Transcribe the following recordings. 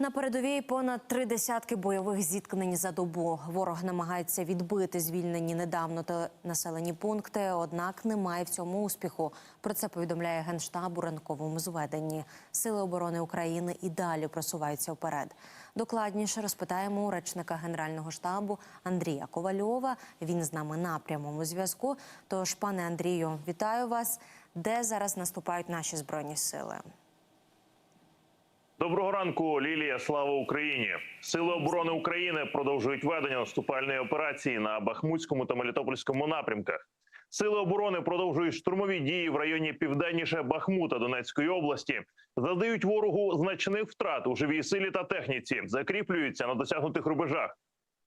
На передовій понад три десятки бойових зіткнень за добу. Ворог намагається відбити звільнені недавно та населені пункти, однак не має в цьому успіху. Про це повідомляє генштаб у ранковому зведенні. Сили оборони України і далі просуваються вперед. Докладніше розпитаємо у речника генерального штабу Андрія Ковальова. Він з нами на прямому зв'язку. Тож, пане Андрію, вітаю вас. Де зараз наступають наші збройні сили? Доброго ранку, Лілія. Слава Україні! Сили оборони України продовжують ведення наступальної операції на Бахмутському та Мелітопольському напрямках. Сили оборони продовжують штурмові дії в районі південніше Бахмута Донецької області, завдають ворогу значних втрат у живій силі та техніці, закріплюються на досягнутих рубежах.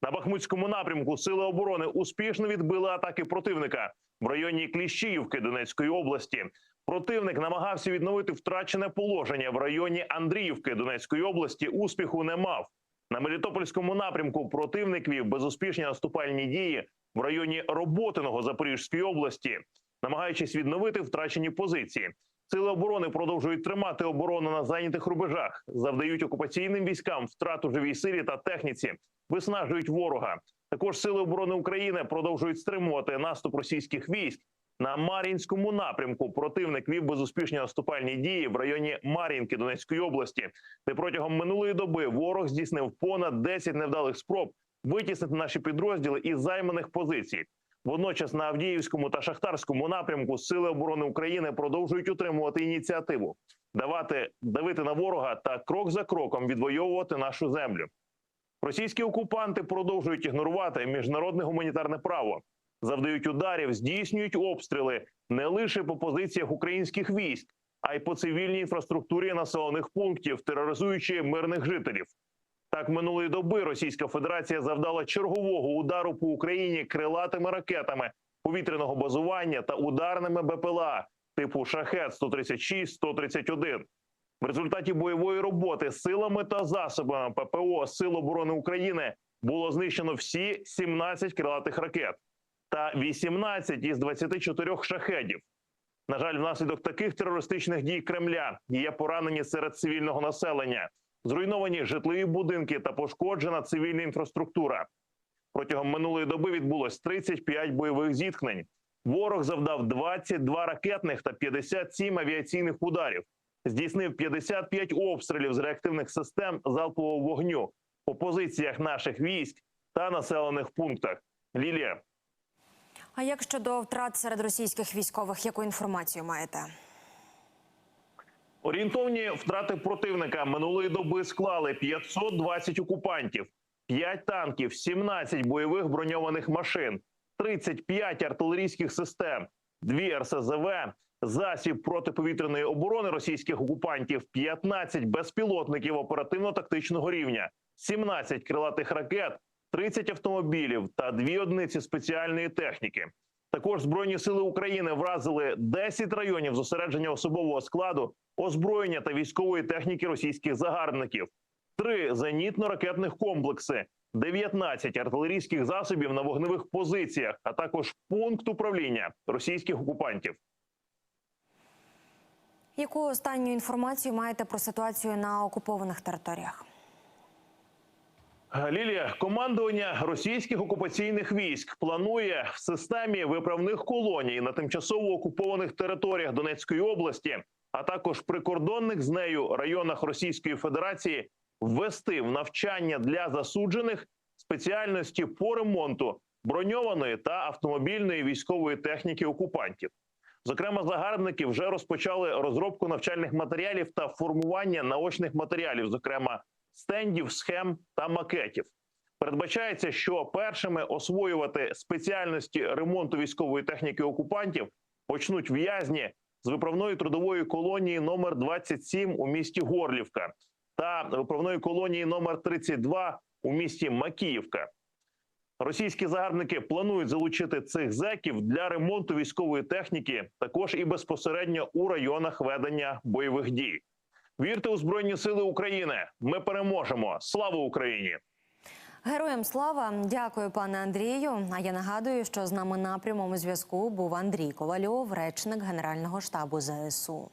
На Бахмутському напрямку сили оборони успішно відбили атаки противника в районі Кліщіївки Донецької області. Противник намагався відновити втрачене положення в районі Андріївки Донецької області. Успіху не мав. На Мелітопольському напрямку противник вів безуспішні наступальні дії в районі Роботиного Запорізької області, намагаючись відновити втрачені позиції. Сили оборони продовжують тримати оборону на зайнятих рубежах, завдають окупаційним військам втрату живій силі та техніці, виснажують ворога. Також сили оборони України продовжують стримувати наступ російських військ. На Мар'їнському напрямку противник вів безуспішні наступальні дії в районі Мар'їнки Донецької області, де протягом минулої доби ворог здійснив понад 10 невдалих спроб витіснити наші підрозділи із займаних позицій. Водночас на Авдіївському та Шахтарському напрямку Сили оборони України продовжують утримувати ініціативу, давати давити на ворога та крок за кроком відвоювати нашу землю. Російські окупанти продовжують ігнорувати міжнародне гуманітарне право, завдають ударів, здійснюють обстріли не лише по позиціях українських військ, а й по цивільній інфраструктурі населених пунктів, тероризуючи мирних жителів. Так, минулої доби Російська Федерація завдала чергового удару по Україні крилатими ракетами повітряного базування та ударними БПЛА типу Шахет 136 131 В результаті бойової роботи силами та засобами ППО Сил оборони України було знищено всі 17 крилатих ракет та 18 із 24 шахедів. На жаль, внаслідок таких терористичних дій Кремля є поранені серед цивільного населення, зруйновані житлові будинки та пошкоджена цивільна інфраструктура. Протягом минулої доби відбулось 35 бойових зіткнень. Ворог завдав 22 ракетних та 57 авіаційних ударів, здійснив 55 обстрілів з реактивних систем залпового вогню по позиціях наших військ та населених пунктах. Лілія. А як щодо втрат серед російських військових, яку інформацію маєте? Орієнтовні втрати противника минулої доби склали 520 окупантів, 5 танків, 17 бойових броньованих машин, 35 артилерійських систем, 2 РСЗВ, засіб протиповітряної оборони російських окупантів, 15 безпілотників оперативно-тактичного рівня, 17 крилатих ракет, 30 автомобілів та 2 одиниці спеціальної техніки. Також збройні сили України вразили 10 районів зосередження особового складу, озброєння та військової техніки російських загарбників, 3 зенітно-ракетних комплекси, 19 артилерійських засобів на вогневих позиціях, а також пункт управління російських окупантів. Яку останню інформацію маєте про ситуацію на окупованих територіях? Лілія, командування російських окупаційних військ планує в системі виправних колоній на тимчасово окупованих територіях Донецької області, а також прикордонних з нею районах Російської Федерації ввести в навчання для засуджених спеціальності по ремонту броньованої та автомобільної військової техніки окупантів. Зокрема, загарбники вже розпочали розробку навчальних матеріалів та формування наочних матеріалів, зокрема стендів, схем та макетів. Передбачається, що першими освоювати спеціальності ремонту військової техніки окупантів почнуть в'язні з виправної трудової колонії номер 27 у місті Горлівка та виправної колонії номер 32 у місті Макіївка. Російські загарбники планують залучити цих зеків для ремонту військової техніки, також і безпосередньо у районах ведення бойових дій. Вірте у збройні сили України. Ми переможемо. Слава Україні! Героям слава, дякую, пане Андрію. А я нагадую, що з нами на прямому зв'язку був Андрій Ковальов, речник Генерального штабу ЗСУ.